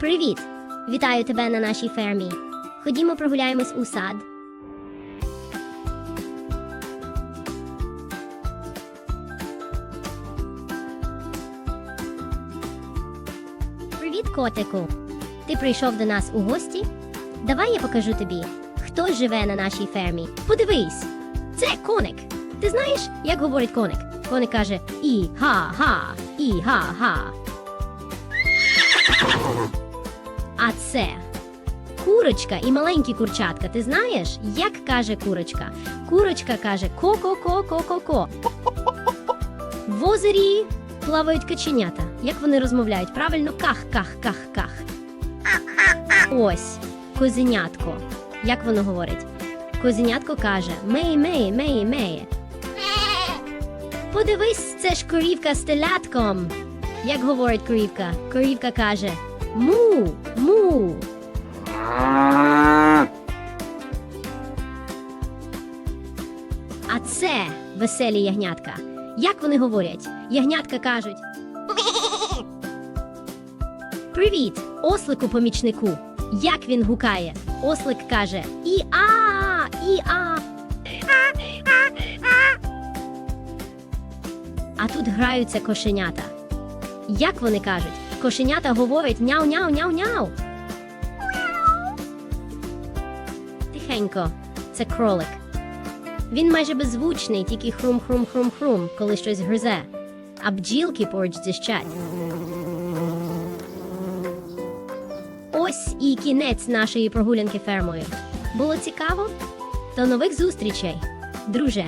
Привіт! Вітаю тебе на нашій фермі. Ходімо прогуляємось у сад. Привіт, котику. Ти прийшов до нас у гості? Давай я покажу тобі, хто живе на нашій фермі. Подивись, це коник. Ти знаєш, як говорить коник? Коник каже і га, і га А це курочка і маленькі курчатка. Ти знаєш, як каже курочка? Курочка каже ко-ко-ко-ко-ко-ко. В озері плавають каченята. Як вони розмовляють? Правильно, ках-ках-ках-ках. Ось козенятко. Як воно говорить? Козенятко каже мей мей мей мей. Подивись, це ж корівка з телятком. Як говорить корівка? Корівка каже му, му. А це веселі ягнятка. Як вони говорять? Ягнятка кажуть. Привіт, ослику помічнику. Як він гукає? Ослик каже І-а, і-а. А тут граються кошенята. Як вони кажуть? Кошенята говорять няу-няу-няу-няу. Тихенько, це кролик. Він майже беззвучний, тільки хрум-хрум-хрум-хрум, коли щось гризе. А бджілки поруч зіщать. Ось і кінець нашої прогулянки фермою. Було цікаво? До нових зустрічей, друже!